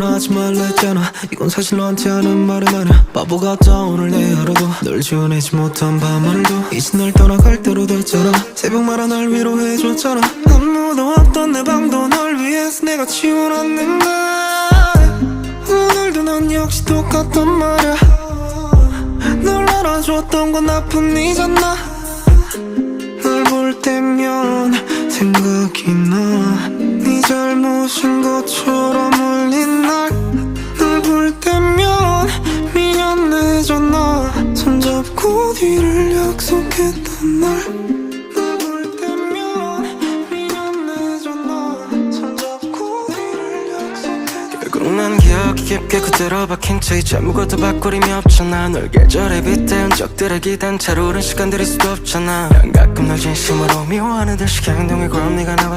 전화하지 말랬잖아. 이건 사실 너한테 하는 말은 아니야. 바보 같다 오늘 내 하루도 널 지워내지 못한 밤하늘도 이제 널 떠나갈 대로 됐잖아. 새벽마다 날 위로해줬잖아. 아무도 없던 내 방도 널 위해서 내가 치워놨는데 오늘도 넌 역시 똑같단 말이야. 널 알아줬던 건 나뿐이잖아. 널 볼 때면 생각이 나 네 잘못인 것처럼 울린 날널 볼 때면 미안해졌나 손잡고 뒤를 약속했던 결국 난 기억이 깊게 그대로 박힌 채 이제 아무것도 바꾸림이 없잖아. 널 계절에 빗대은 적들에 기댄 차로 오른 시간들일 수도 없잖아. 난 가끔 널 진심으로 미워하는 듯이 행동에 그럼 네가 나와